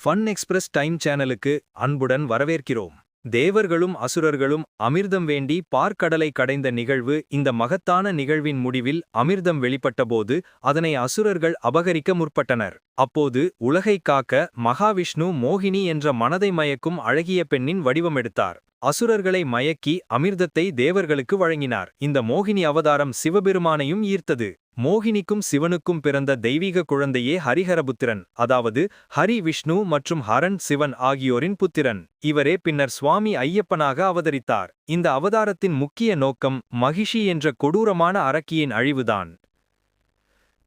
Fun express time சேனலுக்கு அன்புடன் வரவேற்கிறோம். தேவர்களும் அசுரர்களும் அமிர்தம் வேண்டி பார்க்கடலை கடைந்த நிகழ்வு இந்த மகத்தான நிகழ்வின் முடிவில் அமிர்தம் வெளிப்பட்டபோது அதனை அசுரர்கள் அபகரிக்க முற்பட்டனர். அப்போது உலகைக் காக்க மகாவிஷ்ணு மோகினி என்ற மனதை மயக்கும் அழகிய பெண்ணின் வடிவமெடுத்தார் அசுரர்களை மயக்கி அமிர்தத்தை தேவர்களுக்கு வழங்கினார். இந்த மோகினி அவதாரம் சிவபெருமானையும் ஈர்த்தது. மோகினிக்கும் சிவனுக்கும் பிறந்த தெய்வீக குழந்தையே ஹரிஹரபுத்திரன் அதாவது ஹரி விஷ்ணு மற்றும் ஹரன் சிவன் ஆகியோரின் புத்திரன். இவரே பின்னர் சுவாமி ஐயப்பனாக அவதரித்தார். இந்த அவதாரத்தின் முக்கிய நோக்கம் மகிஷி என்ற கொடூரமான அரக்கியின் அழிவுதான்.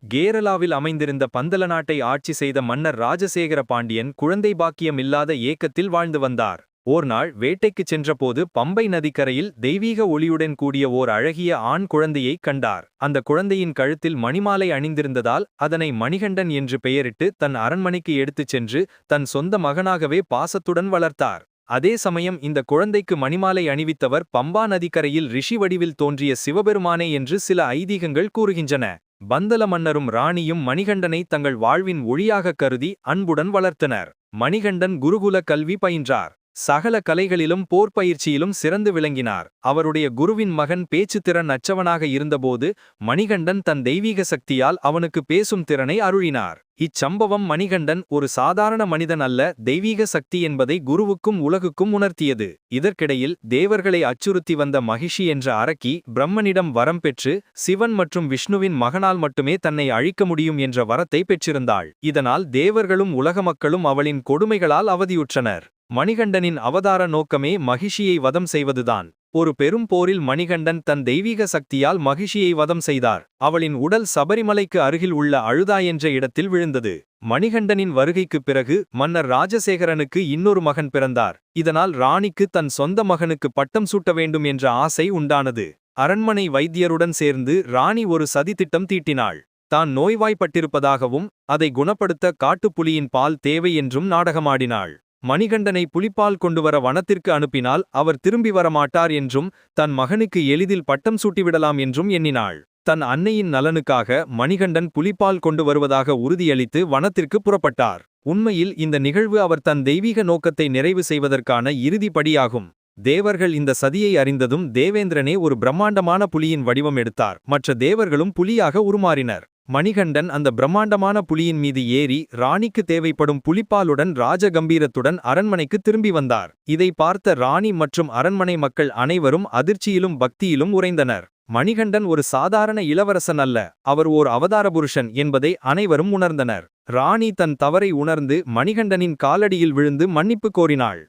கேரளாவில் அமைந்திருந்த பந்தல நாட்டை ஆட்சி செய்த மன்னர் ராஜசேகர பாண்டியன் குழந்தை பாக்கியம் இல்லாத ஏக்கத்தில் வாழ்ந்து வந்தார். ஓர் நாள் வேட்டைக்குச் சென்றபோது பம்பை நதிக்கரையில் தெய்வீக ஒளியுடன் கூடிய ஓர் அழகிய ஆண் குழந்தையைக் கண்டார். அந்த குழந்தையின் கழுத்தில் மணிமாலை அணிந்திருந்ததால் அதனை மணிகண்டன் என்று பெயரிட்டு தன் அரண்மனைக்கு எடுத்துச் சென்று தன் சொந்த மகனாகவே பாசத்துடன் வளர்த்தார். அதே சமயம் இந்த குழந்தைக்கு மணிமாலை அணிவித்தவர் பம்பா நதிக்கரையில் ரிஷி வடிவில் தோன்றிய சிவபெருமானே என்று சில ஐதீகங்கள் கூறுகின்றன. பந்தல மன்னரும் ராணியும் மணிகண்டனை தங்கள் வாழ்வின் ஒளியாகக் கருதி அன்புடன் வளர்த்தனர். மணிகண்டன் குருகுல கல்வி பயின்றார். சகல கலைகளிலும் போர் பயிற்சியிலும் சிறந்து விளங்கினார். அவருடைய குருவின் மகன் பேச்சுத்திறன் அச்சவனாக இருந்தபோது மணிகண்டன் தன் தெய்வீக சக்தியால் அவனுக்கு பேசும் திறனை அருளினார். இச்சம்பவம் மணிகண்டன் ஒரு சாதாரண மனிதன் அல்ல தெய்வீக சக்தி என்பதை குருவுக்கும் உலகுக்கும் உணர்த்தியது. இதற்கிடையில் தேவர்களை அச்சுறுத்தி வந்த மகிஷி என்ற அரக்கி பிரம்மனிடம் வரம் பெற்று சிவன் மற்றும் விஷ்ணுவின் மகனால் மட்டுமே தன்னை அழிக்க முடியும் என்ற வரத்தை பெற்றிருந்தாள். இதனால் தேவர்களும் உலக மக்களும் அவளின் கொடுமைகளால் அவதியுற்றனர். மணிகண்டனின் அவதார நோக்கமே மகிஷியை வதம் செய்வதுதான். ஒரு பெரும் போரில் மணிகண்டன் தன் தெய்வீக சக்தியால் மகிஷியை வதம் செய்தார். அவளின் உடல் சபரிமலைக்கு அருகில் உள்ள அழுதா என்ற இடத்தில் விழுந்தது. மணிகண்டனின் வருகைக்குப் பிறகு மன்னர் ராஜசேகரனுக்கு இன்னொரு மகன் பிறந்தார். இதனால் ராணிக்கு தன் சொந்த மகனுக்கு பட்டம் சூட்ட வேண்டும் என்ற ஆசை உண்டானது. அரண்மனை வைத்தியருடன் சேர்ந்து ராணி ஒரு சதித்திட்டம் தீட்டினாள். தான் நோய்வாய்ப்பட்டிருப்பதாகவும் அதை குணப்படுத்த காட்டுப்புலியின் பால் தேவை என்றும் நாடகமாடினாள். மணிகண்டனை புலிப்பால் கொண்டுவர வனத்திற்கு அனுப்பினால் அவர் திரும்பி வரமாட்டார் என்றும் தன் மகனுக்கு எளிதில் பட்டம் சூட்டிவிடலாம் என்றும் எண்ணினாள். தன் அன்னையின் நலனுக்காக மணிகண்டன் புலிப்பால் கொண்டு வருவதாக உறுதியளித்து வனத்திற்கு புறப்பட்டார். உண்மையில் இந்த நிகழ்வு அவர் தன் தெய்வீக நோக்கத்தை நிறைவு செய்வதற்கான இறுதிப்படியாகும். தேவர்கள் இந்த சதியை அறிந்ததும் தேவேந்திரனே ஒரு பிரம்மாண்டமான புலியின் வடிவம் எடுத்தார். மற்ற தேவர்களும் புலியாக உருமாறினர். மணிகண்டன் அந்த பிரம்மாண்டமான புலியின் மீது ஏறி ராணிக்கு தேவைப்படும் புலிப்பாலுடன் ராஜகம்பீரத்துடன் அரண்மனைக்கு திரும்பி வந்தார். இதை பார்த்த ராணி மற்றும் அரண்மனை மக்கள் அனைவரும் அதிர்ச்சியிலும் பக்தியிலும் உறைந்தனர். மணிகண்டன் ஒரு சாதாரண இளவரசன் அல்ல அவர் ஓர் அவதார புருஷன் என்பதை அனைவரும் உணர்ந்தனர். ராணி தன் தவறை உணர்ந்து மணிகண்டனின் காலடியில் விழுந்து மன்னிப்பு கோரினாள்.